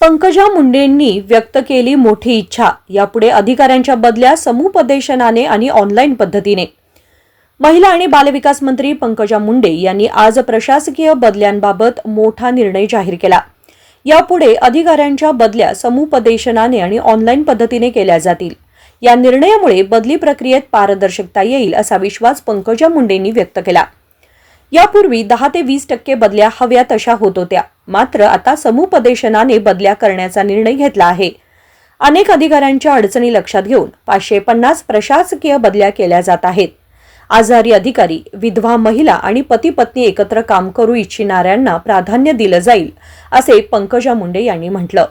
पंकजा मुंडेंनी व्यक्त केली मोठी इच्छा. यापुढे अधिकाऱ्यांच्या बदल्या समुपदेशनाने आणि ऑनलाईन पद्धतीने. महिला आणि बालविकास मंत्री पंकजा मुंडे यांनी आज प्रशासकीय बदल्यांबाबत मोठा निर्णय जाहीर केला. यापुढे अधिकाऱ्यांच्या बदल्या समुपदेशनाने आणि ऑनलाईन पद्धतीने केल्या जातील. या निर्णयामुळे बदली प्रक्रियेत पारदर्शकता येईल असा विश्वास पंकजा मुंडेंनी व्यक्त केला. यापूर्वी दहा ते वीस टक्के बदल्या हव्या तशा होत होत्या. मात्र आता समुपदेशनाने बदल्या करण्याचा निर्णय घेतला आहे. अनेक अधिकाऱ्यांच्या अडचणी लक्षात घेऊन पाचशे पन्नास प्रशासकीय बदल्या केल्या जात आहेत. आजारी अधिकारी विधवा महिला आणि पती पत्नी एकत्र काम करू इच्छिणाऱ्यांना प्राधान्य दिलं जाईल असे पंकजा मुंडे यांनी म्हटलं.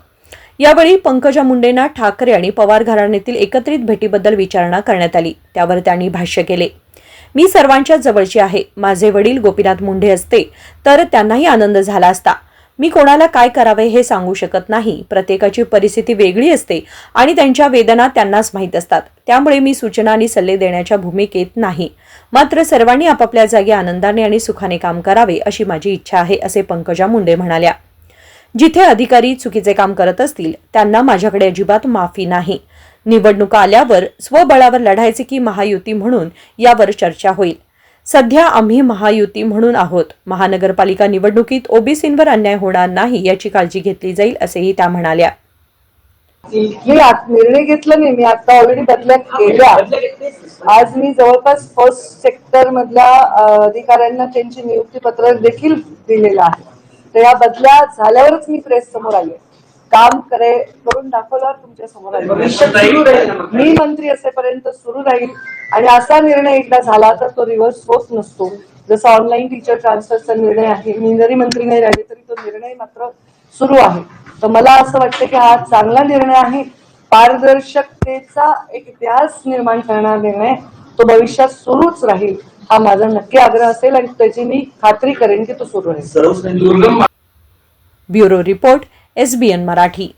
यावेळी पंकजा मुंडेंना ठाकरे आणि पवार घराण्यातील एकत्रित भेटीबद्दल विचारणा करण्यात आली. त्यावर त्यांनी भाष्य केले. मी सर्वांच्या जवळची आहे. माझे वडील गोपीनाथ मुंडे असते तर त्यांनाही आनंद झाला असता. मी कोणाला काय करावे हे सांगू शकत नाही. प्रत्येकाची परिस्थिती वेगळी असते आणि त्यांच्या वेदना त्यांनाच माहीत असतात. त्यामुळे मी सूचना आणि सल्ले देण्याच्या भूमिकेत नाही. मात्र सर्वांनी आपापल्या जागी आनंदाने आणि सुखाने काम करावे अशी माझी इच्छा आहे असे पंकजा मुंडे म्हणाल्या. जिथे अधिकारी चुकीचे काम करत असतील त्यांना माझ्याकडे अजिबात माफी नाही. निवडणुका आल्यावर स्वबळावर लढायचे की महायुती म्हणून यावर चर्चा होईल. सध्या आम्ही महायुती म्हणून आहोत. महानगरपालिका निवडणुकीत ओबीसींवर अन्याय होणार नाही याची काळजी घेतली जाईल असेही त्या म्हणाल्या. मी निर्णय घेतला नाही मी आता ऑलरेडी बदल्या केल्या. आज मी जवळपास फर्स्ट सेक्टर मधल्या अधिकाऱ्यांना त्यांची नियुक्ती पत्र देखील दिलेलं आहे. तर या बदल्या झाल्यावरच मी प्रेस समोर आले. काम करे करून दाखवल्यावर तुमच्यासमोर मी मंत्री असेपर्यंत सुरू राहील. आणि असा निर्णय एकदा झाला तर तो रिव्हर्स होत नसतो. जसा ऑनलाईन टीचर ट्रान्सफरचा निर्णय आहे मी जरी मंत्री नाही राहिले तरी तो निर्णय मात्र सुरू आहे. तर मला असं वाटतं की हा चांगला निर्णय आहे. पारदर्शकतेचा एक इतिहास निर्माण करणारा निर्णय तो भविष्यात सुरूच राहील हा माझा नक्की आग्रह असेल आणि त्याची मी खात्री करेन की तो सुरू राहील. दुर्गम bureau report एसबीएन मराठी